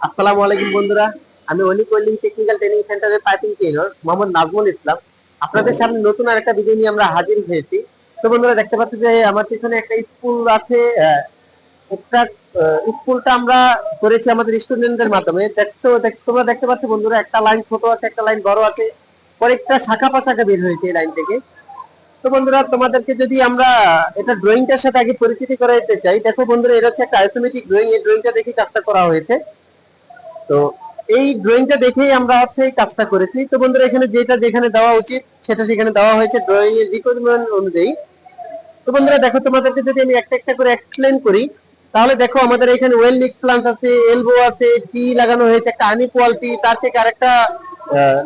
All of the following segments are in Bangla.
আসসালামু আলাইকুম বন্ধুরা, আমি অলি কোল্ডিং টেকনিক্যাল ট্রেনিং সেন্টারের পাইপিং ট্রেনার মোহাম্মদ নাজমুল ইসলাম। আপনাদের সামনে নতুন আর একটা ভিডিও নিয়ে আমরা হাজির হয়েছি। তো বন্ধুরা, দেখতে পাচ্ছি যে আমার পিছনে একটা স্কুল আছে একটা স্কুলটা আমরা করেছি আমাদের স্টুডেন্টদের মাধ্যমে। দেখতে, দেখ- তোমরা দেখতে পাচ্ছ বন্ধুরা, একটা লাইন ছোট আছে, একটা লাইন বড় আছে। কয়েকটা শাখা পাশাখা বের হয়েছে এই লাইন থেকে। তো বন্ধুরা, তোমাদেরকে যদি আমরা এটা ড্রয়িংটার সাথে আগে পরিচিতি করাইতে চাই, দেখো বন্ধুরা, এটা হচ্ছে একটা আইসোমেট্রিক ড্রয়িং এই ড্রয়িংটা দেখে কাজটা করা হয়েছে। তো এই ড্রয়িংটা দেখেই আমরা হচ্ছে এই কাজটা করেছি। তো বন্ধুরা, এখানে যেটা যেখানে দেওয়া উচিত, সেটা সেখানে দেওয়া হয়েছে ড্রয়িং এর রিকোয়ারমেন্ট অনুযায়ী। তো বন্ধুরা, দেখো, তোমাদেরকে যদি আমি একটা একটা করে এক্সপ্লেন করি, তাহলে দেখো, আমাদের এখানে ওয়েল নিক প্লান্ট আছে এলবো আছে টি লাগানো হয়েছে, একটা আনি কোয়ালিটি তার থেকে আরেকটা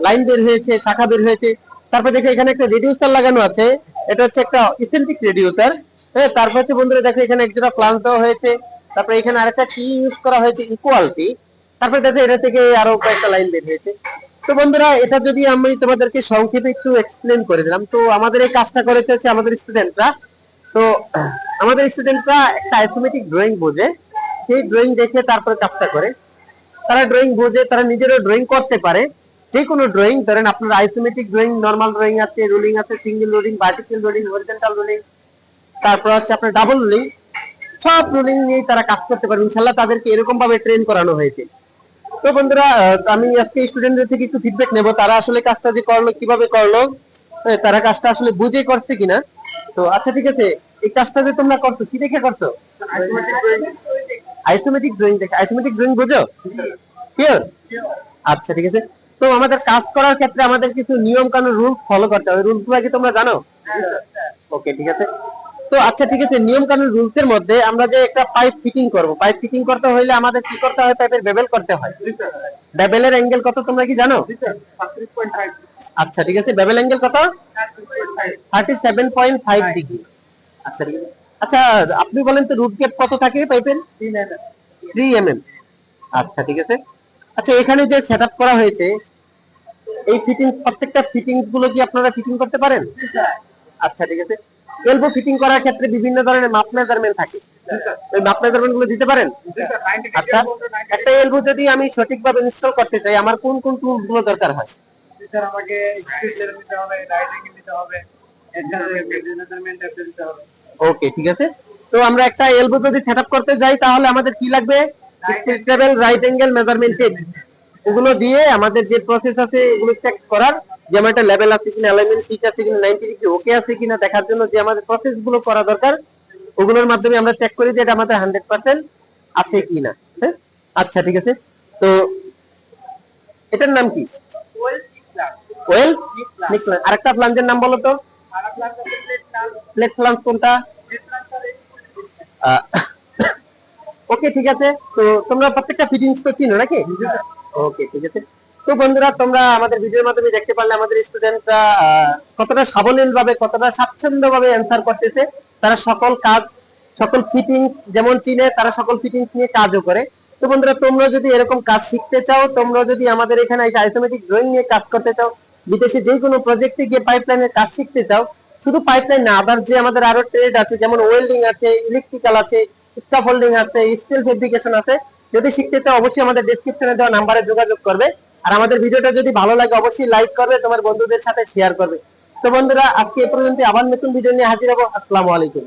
লাইন বের হয়েছে, শাখা বের হয়েছে। তারপর দেখো, এখানে একটা রেডিউসার লাগানো আছে, এটা হচ্ছে একটা ইসেন্ট্রিক রেডিউসার হ্যাঁ তারপর হচ্ছে বন্ধুরা, দেখো, এখানে একজোড়া প্লান্ট দেওয়া হয়েছে। তারপরে এখানে আরেকটা টি ইউজ করা হয়েছে ইকুয়ালিটি তারপরে দেখো এটা থেকে আরও কয়েকটা লাইন বের হয়েছে। তো বন্ধুরা, এটা যদি আমি তোমাদেরকে সংক্ষেপে একটু এক্সপ্লেন করে দিলাম, তো আমাদের এই কাজটা করেছে হচ্ছে আমাদের স্টুডেন্টরা তো আমাদের স্টুডেন্টরা একটা আইসোমেটিক ড্রয়িং বোঝে, সেই ড্রয়িং দেখে তারপরে কাজটা করে। তারা ড্রয়িং বোঝে, তারা নিজেরও ড্রয়িং করতে পারে। যে কোনো ড্রয়িং ধরেন আপনার আইসোমেটিক ড্রয়িং নর্মাল ড্রয়িং আছে রুলিং আছে single ruling vertical ruling horizontal ruling তারপর হচ্ছে আপনার ডাবল রুলিং সব রুলিং নিয়ে তারা কাজ করতে পারবে ইনশাল্লাহ তাদেরকে এরকম ভাবে ট্রেন করানো হয়েছে। তো বন্ধুরা আমি আজকে স্টুডেন্টদের থেকে একটু ফিডব্যাক নেব। তারা আসলে কাজটা যে করল কীভাবে করল হ্যাঁ, তারা কাজটা আসলে বুঝে করছে কিনা? তো আচ্ছা ঠিক আছে। এই কাজটা যে তোমরা করছ কি দেখে করছ? আইসোমেটিক ড্রয়িং দেখে। আইসোমেটিক ড্রয়িং বুঝো? শিওর আচ্ছা ঠিক আছে। তো আমাদের কাজ করার ক্ষেত্রে আমাদের কিছু নিয়ম কানুন রুল ফলো করতে হবে। রুলগুলো কি তোমরা জানো? ওকে ঠিক আছে। তো আচ্ছা ঠিক আছে নিয়ম কানুন রুলস এর মধ্যে আমরা যে একটা পাইপ ফিটিং করব। পাইপ ফিটিং করতে হইলে আমাদের কি করতে হয়? পাইপের বেবেল করতে হয়। বেবেলের অ্যাঙ্গেল কত তোমরা কি জানো? আচ্ছা ঠিক আছে বেবেল অ্যাঙ্গেল কত? Thirty seven point five degree আচ্ছা ঠিক আছে। আচ্ছা আপনি বলেন তো রুট গেট কত থাকে পাইপের থ্রি এম এম আচ্ছা ঠিক আছে। আচ্ছা এখানে যে সেট করা হয়েছে এই ফিটিং প্রত্যেকটা ফিটিংগুলো কি আপনারা ফিটিং করতে পারেন? আচ্ছা ঠিক আছে। এলবো ফিটিং করার ক্ষেত্রে বিভিন্ন ধরনের মাপ মেজারমেন্ট থাকে। ওই মাপ মেজারমেন্টগুলো দিতে পারেন? আচ্ছা একটা এলবো যদি আমি সঠিকভাবে ইনস্টল করতে চাই আমার কোন কোন টুলগুলো দরকার হয়? স্যার আমাকে নিতে হবে রাইট অ্যাঙ্গেল নিতে হবে মেজারমেন্ট দিতে হবে। ওকে ঠিক আছে। তো আমরা একটা এলবো যদি সেটআপ করতে যাই তাহলে আমাদের কি লাগবে? রাইট অ্যাঙ্গেল মেজারমেন্ট ওগুলো দিয়ে আমাদের যে প্রসেস আছে এগুলো চেক করার যে আমার একটা লেভেল আছে কিনা অ্যালাইনমেন্ট ঠিক আছে কিনা 90 ডিগ্রি ওকে আছে কিনা দেখার জন্য যে আমাদের প্রসেসগুলো করা দরকার, ওগুলোর মাধ্যমে আমরা চেক করি যে এটা আমাদের 100% আছে কিনা হ্যাঁ? আচ্ছা ঠিক আছে। তো, এটার নাম কি? ওয়েল আরেকটা প্লান্টের নাম বলো তো। প্লেট প্লান্ট কোনটা? ওকে ঠিক আছে। তো তোমরা প্রত্যেকটা ফিটিংস তো চিনো নাকি? ওকে ঠিক আছে। তো বন্ধুরা, তোমরা আমাদের ভিডিওর মাধ্যমে দেখতে পারলে আমাদের স্টুডেন্টরা কতটা সাবলীল ভাবে কতটা স্বাচ্ছন্দ্য ভাবে অ্যান্সার করতেছে। তারা সকল কাজ, সকল ফিটিংস যেমন চিনে, তারা সকল ফিটিংস নিয়ে কাজও করে। তো বন্ধুরা, তোমরা যদি এরকম কাজ শিখতে চাও, তোমরা যদি আমাদের এখানে আইসোমেটিক ড্রয়িং নিয়ে কাজ করতে চাও, বিদেশে যে কোনো প্রজেক্টে গিয়ে পাইপলাইনের কাজ শিখতে চাও, শুধু পাইপলাইন না, আবার যে আমাদের আরও ট্রেড আছে, যেমন ওয়েল্ডিং আছে ইলেকট্রিক্যাল আছে স্কাফোল্ডিং আছে স্টিল ফেব্রিকেশন আছে, যদি শিখতে চাও, অবশ্যই আমাদের ডেসক্রিপশনে দেওয়া নাম্বারে যোগাযোগ করবে। আর আমাদের ভিডিওটা যদি ভালো লাগে, অবশ্যই লাইক করবে, তোমার বন্ধুদের সাথে শেয়ার করবে। তো বন্ধুরা, আজকে এ পর্যন্ত আবার নতুন ভিডিও নিয়ে হাজির হব। আসসালামু আলাইকুম।